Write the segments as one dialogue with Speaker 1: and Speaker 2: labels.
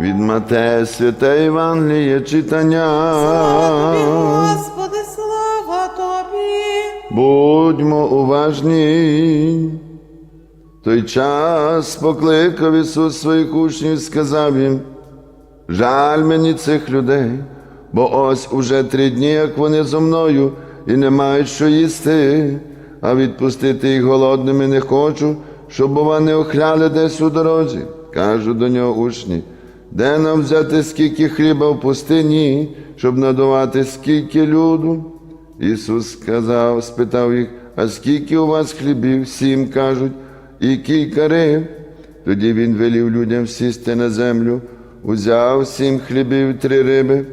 Speaker 1: Від Матея святе Євангеліє читання.
Speaker 2: Слава тобі, Господи, слава тобі.
Speaker 1: Будьмо уважні. Той час покликав Ісус своїх учнів і сказав їм, жаль мені цих людей, бо ось уже три дні, як вони зо мною, і не мають що їсти, а відпустити їх голодними не хочу, щоб бува не охляли десь у дорозі. Кажу до нього учні, де нам взяти скільки хліба в пустині, щоб надавати скільки люду? Ісус сказав, спитав їх, а скільки у вас хлібів? Сім кажуть, і кілька риб. Тоді він велів людям сісти на землю, узяв сім хлібів три риби,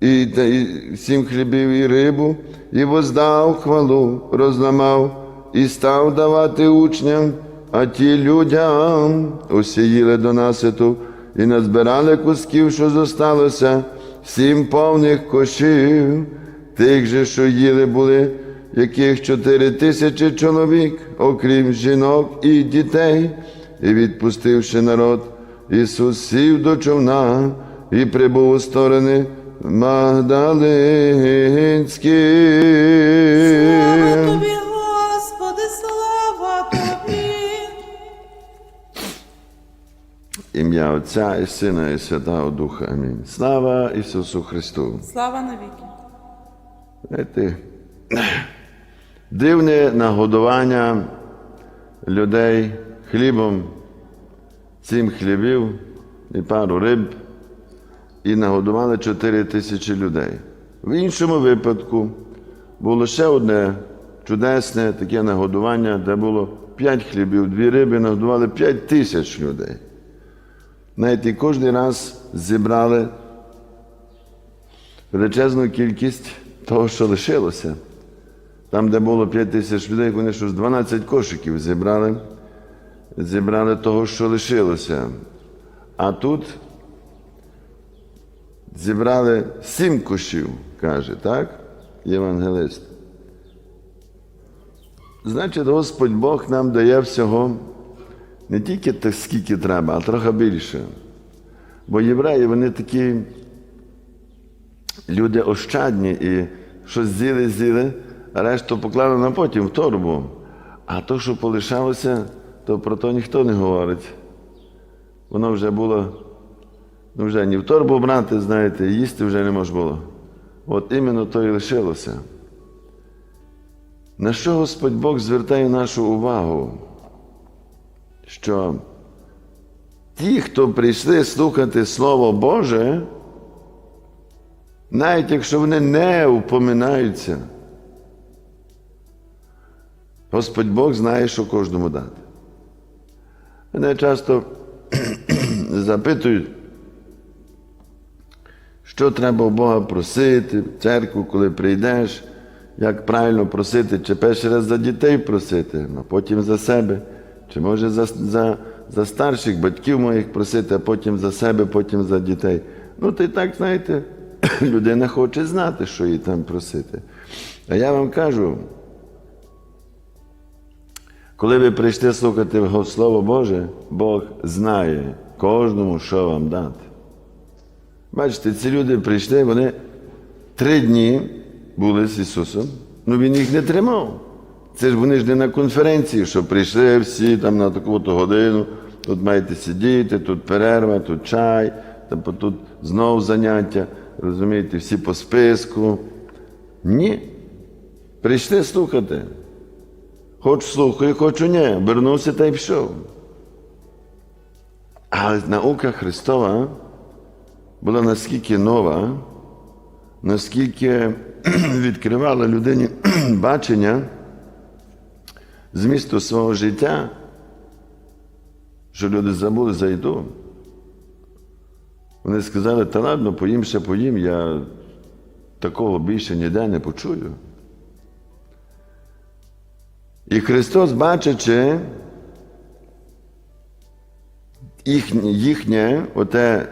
Speaker 1: і, та, і сім хлібів і рибу, і воздав хвалу, розламав і став давати учням, а ті людям усі їли до наситу і назбирали кусків, що зосталося, сім повних кошів, тих же, що їли були, яких чотири тисячі чоловік, окрім жінок і дітей, і відпустивши народ, Ісус сів до човна і прибув у сторони Магдалинські. Ім'я Отця і Сина, і Святого Духа. Амінь. Слава Ісусу Христу.
Speaker 2: Слава навіки.
Speaker 1: Знаєте, дивне нагодування людей хлібом, сім хлібів і пару риб, і нагодували 4 тисячі людей. В іншому випадку було ще одне чудесне таке нагодування, де було 5 хлібів, дві риби, нагодували 5 тисяч людей. Знаєте, кожен раз зібрали величезну кількість того, що лишилося. Там, де було 5 тисяч людей, вони щось 12 кошиків зібрали, зібрали того, що лишилося. А тут зібрали сім кошів, каже, так? Євангелист. Значить, Господь Бог нам дає всього не тільки так, скільки треба, а трохи більше. Бо євреї, вони такі люди ощадні і щось з'їли, з'їли, а решту поклали на потім в торбу. А то, що полишалося, то про то ніхто не говорить. Воно вже було, ну вже ні в торбу брати, знаєте, їсти вже не можна було. От іменно то і лишилося. На що Господь Бог звертає нашу увагу? Що ті, хто прийшли слухати Слово Боже, навіть якщо вони не упоминаються, Господь Бог знає, що кожному дати. Мене часто запитують, що треба у Бога просити, в церкву, коли прийдеш, як правильно просити, чи перший раз за дітей просити, а потім за себе, чи може за, за, за старших батьків моїх просити, а потім за себе, потім за дітей. Ну, й так, знаєте, людина хоче знати, що їй там просити. А я вам кажу, коли ви прийшли слухати Слово Боже, Бог знає кожному, що вам дати. Бачите, ці люди прийшли, вони три дні були з Ісусом, ну Він їх не тримав. Це ж вони ж не на конференції, що прийшли всі там на таку-то годину, тут маєте сидіти, тут перерва, тут чай, там тут знову заняття, розумієте, всі по списку. Ні. Прийшли слухати. Хоч слухаю, хочу ні. Вернувся та й пішов. Але наука Христова була наскільки нова, наскільки відкривала людині бачення змісту свого життя, що люди забули за їду. Вони сказали, та ладно, поїм ще поїм, я такого більше ніде не почую. І Христос, бачачи їхнє, їхнє оте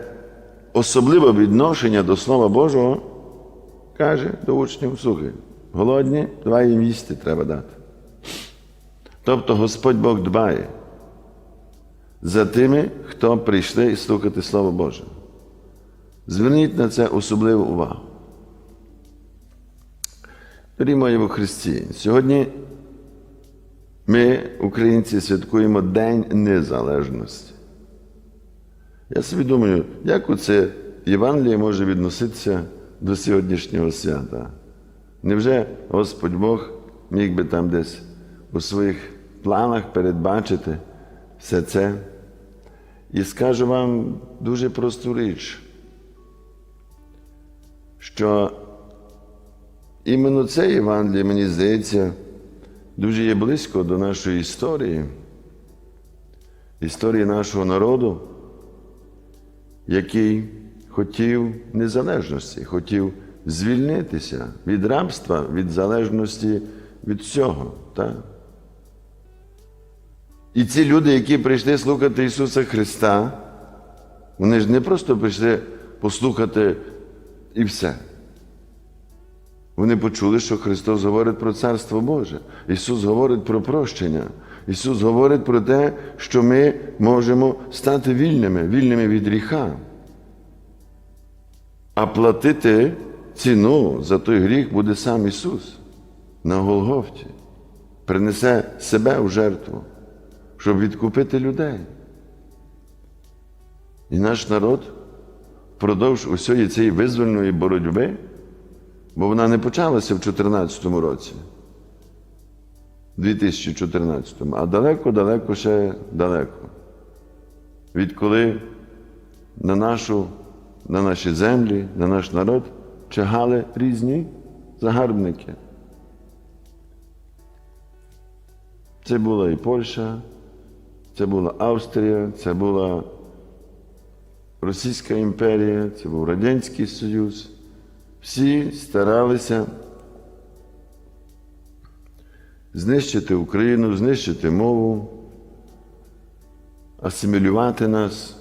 Speaker 1: особливе відношення до Слова Божого, каже до учнів, слухай, голодні, давай їм їсти треба дати. Тобто Господь Бог дбає. за тими, хто прийшли і слухати Слово Боже. Зверніть на це особливу увагу. Дорогі мої во Христі, сьогодні ми, українці, святкуємо День Незалежності. Я собі думаю, як оце Євангеліє може відноситися до сьогоднішнього свята? Невже Господь Бог міг би там десь у своїх планах передбачити все це? І скажу вам дуже просту річ, що іменно це Євангеліє, мені здається, дуже є близько до нашої історії, історії нашого народу, який хотів незалежності, хотів звільнитися від рабства, від залежності від всього. Так? І ці люди, які прийшли слухати Ісуса Христа, вони ж не просто прийшли послухати і все. Вони почули, що Христос говорить про Царство Боже. Ісус говорить про прощення. Ісус говорить про те, що ми можемо стати вільними, вільними від гріха. А платити ціну за той гріх буде сам Ісус на Голгофті. Принесе себе в жертву, щоб відкупити людей. І наш народ впродовж усієї цієї визвольної боротьби, бо вона не почалася в 2014 році, 2014, а далеко-далеко ще далеко. Відколи на, нашу, на наші землі, на наш народ чагали різні загарбники. Це була і Польща, це була Австрія, це була Російська імперія, це був Радянський Союз. Всі старалися знищити Україну, знищити мову, асимілювати нас,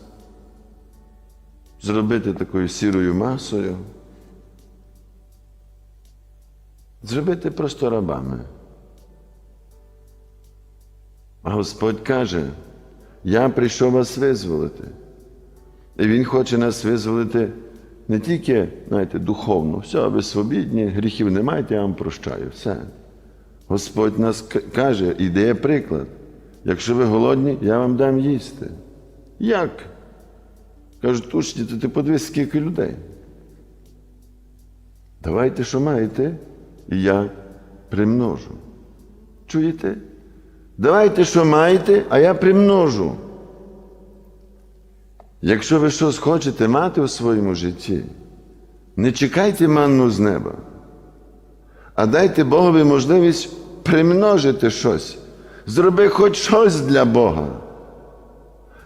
Speaker 1: зробити такою сірою масою, зробити просто рабами. А Господь каже, я прийшов вас визволити. І Він хоче нас визволити не тільки, знаєте, духовно, все, ви свобідні, гріхів не маєте, я вам прощаю. Все. Господь нас каже і дає приклад. Якщо ви голодні, я вам дам їсти. Як? Кажуть, учні, то ти подивись, скільки людей. Давайте, що маєте, і я примножу. Чуєте? Давайте, що маєте, а я примножу. Якщо ви щось хочете мати у своєму житті, не чекайте манну з неба, а дайте Богові можливість примножити щось. Зроби хоч щось для Бога.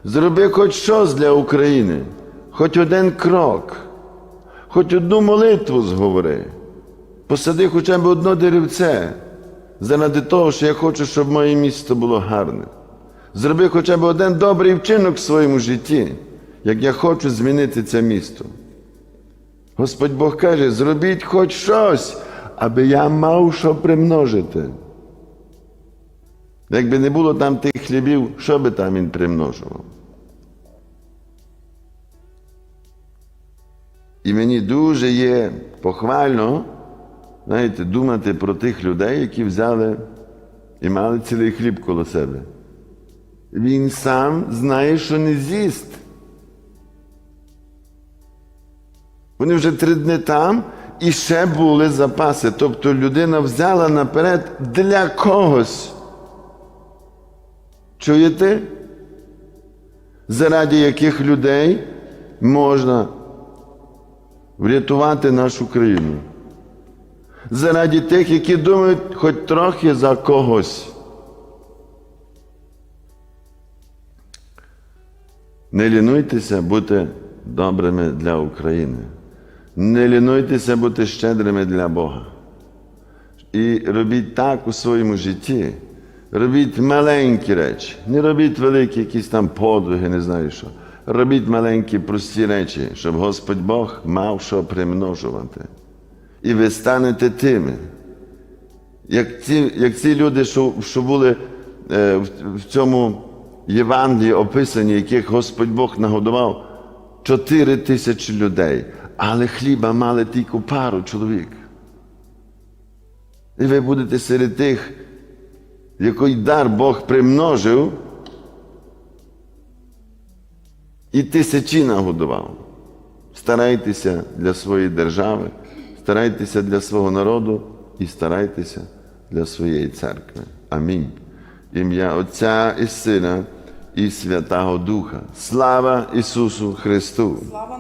Speaker 1: Зроби хоч щось для України, хоч один крок, хоч одну молитву зговори. Посади хоча б одно деревце, заради того, що я хочу, щоб моє місто було гарне. Зроби хоча б один добрий вчинок в своєму житті, як я хочу змінити це місто. Господь Бог каже, зробіть хоч щось, аби я мав що примножити. Якби не було там тих хлібів, що би там він примножував? І мені дуже є похвально, знаєте, думати про тих людей, які взяли і мали цілий хліб коло себе. Він сам знає, що не з'їсть. Вони вже три дні там і ще були запаси. Тобто людина взяла наперед для когось. Чуєте? Заради яких людей можна врятувати нашу країну? Заради тих, які думають хоч трохи за когось. Не лінуйтеся бути добрими для України. Не лінуйтеся бути щедрими для Бога. І робіть так у своєму житті. Робіть маленькі речі. Не робіть великі якісь там подвиги, не знаю що. Робіть маленькі прості речі, щоб Господь Бог мав що примножувати. І ви станете тими. Як ці, як ці люди, що, що були е, в, в цьому Євангелії описані, яких Господь Бог нагодував 4 тисячі людей, але хліба мали тільки пару чоловік. І ви будете серед тих, який дар Бог примножив і тисячі нагодував. Старайтеся для своєї держави, старайтеся для свого народу і старайтеся для своєї церкви. Амінь. Ім'я Отця і Сина і Святого Духа. Слава Ісусу Христу!
Speaker 2: Слава.